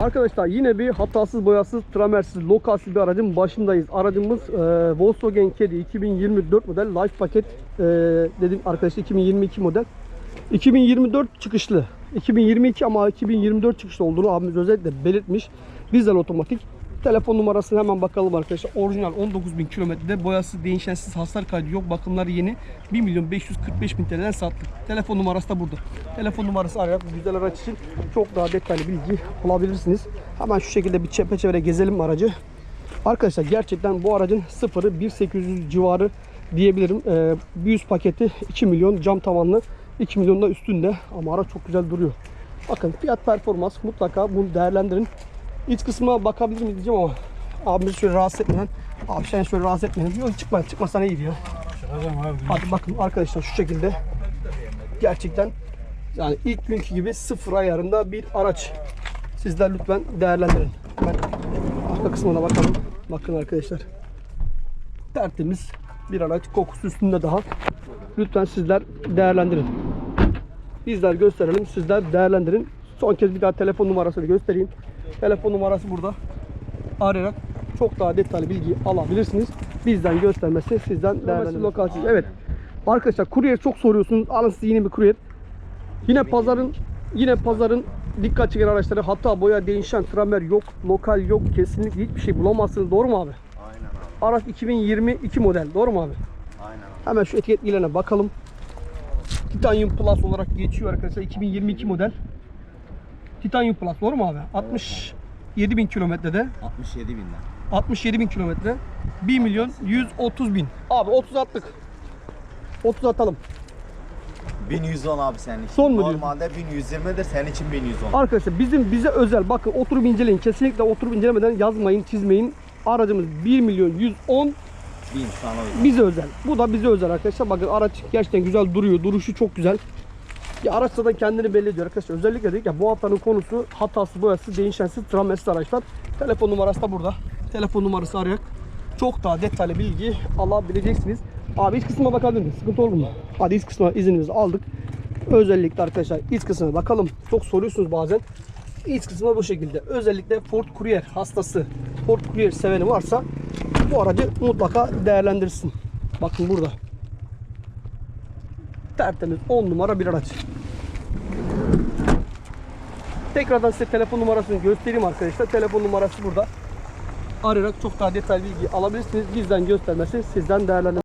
Arkadaşlar yine bir hatasız boyasız tramersiz lokalsiz bir aracın başındayız. Aracımız e, Volkswagen Caddy 2024 model Life paket e, dedim arkadaşlar 2022 model. 2024 çıkışlı. 2022 ama 2024 çıkışlı olduğunu abimiz özellikle belirtmiş. Dizel otomatik. Telefon numarasını hemen bakalım arkadaşlar. Orijinal 19.000 kilometrede boyasız, değişensiz, hasar kaydı yok. Bakımları yeni. 1 milyon 545 bin TL'den sattık. Telefon numarası da burada. Telefon numarası arayarak güzel araç için çok daha detaylı bilgi alabilirsiniz. Hemen şu şekilde bir çepeçevre gezelim aracı. Arkadaşlar gerçekten bu aracın sıfırı 1800 civarı diyebilirim. Ee, bir yüz paketi 2 milyon cam tavanlı 2 milyonda üstünde ama araç çok güzel duruyor. Bakın fiyat performans mutlaka bunu değerlendirin. İç kısmına bakabilir miyim diyeceğim ama abimizi şöyle rahatsız etmeden abi sen şöyle rahatsız etmeden yok çıkma çıkmasan iyi diyor. Hadi bakın arkadaşlar şu şekilde gerçekten yani ilk günkü gibi sıfır ayarında bir araç. Sizler lütfen değerlendirin. Hemen arka kısmına bakalım. Bakın arkadaşlar. Tertemiz bir araç. Kokusu üstünde daha. Lütfen sizler değerlendirin. Bizler gösterelim. Sizler değerlendirin. Son kez bir daha telefon numarasını göstereyim. Telefon numarası burada. Arayarak çok daha detaylı bilgi alabilirsiniz. Bizden göstermesi sizden değerlendirin. Lokalsiz. Evet. Arkadaşlar kuryer çok soruyorsunuz. Alın size yine bir kuryer. Yine pazarın yine pazarın dikkat çeken araçları hatta boya değişen tramer yok, lokal yok, kesinlikle hiçbir şey bulamazsınız. Doğru mu abi? Aynen abi. Araç 2022 model. Doğru mu abi? Aynen abi. Hemen şu etiket bilene bakalım. Titanium Plus olarak geçiyor arkadaşlar. 2022 model. Titanium Plus. Doğru mu abi? 67 bin kilometrede. 67 binden. 67 bin kilometre. 1 milyon 130 bin. Abi 30 attık. 30 atalım. 1110 abi senin için. Son mu diyorsun? Normalde 1120'dir senin için 1110. Arkadaşlar bizim bize özel bakın oturup inceleyin. Kesinlikle oturup incelemeden yazmayın, çizmeyin. Aracımız 1 milyon 110 1000 sana uygun. bize özel. Bu da bize özel arkadaşlar. Bakın araç gerçekten güzel duruyor. Duruşu çok güzel. Ya araç zaten kendini belli ediyor arkadaşlar. Özellikle dedik ya bu haftanın konusu hatası, boyası, değişensiz, travmesiz araçlar. Telefon numarası da burada. Telefon numarası arayarak çok daha detaylı bilgi alabileceksiniz. Abi iç kısmına bakabilir miyiz? Sıkıntı olur mu? Hadi iç kısmına izninizi aldık. Özellikle arkadaşlar iç kısmına bakalım. Çok soruyorsunuz bazen. İç kısmı bu şekilde. Özellikle Ford Courier hastası, Ford Courier seveni varsa bu aracı mutlaka değerlendirsin. Bakın burada. Tertemiz 10 numara bir araç. Tekrardan size telefon numarasını göstereyim arkadaşlar. Telefon numarası burada. Arayarak çok daha detaylı bilgi alabilirsiniz. Bizden göstermesi sizden değerlendirmesi.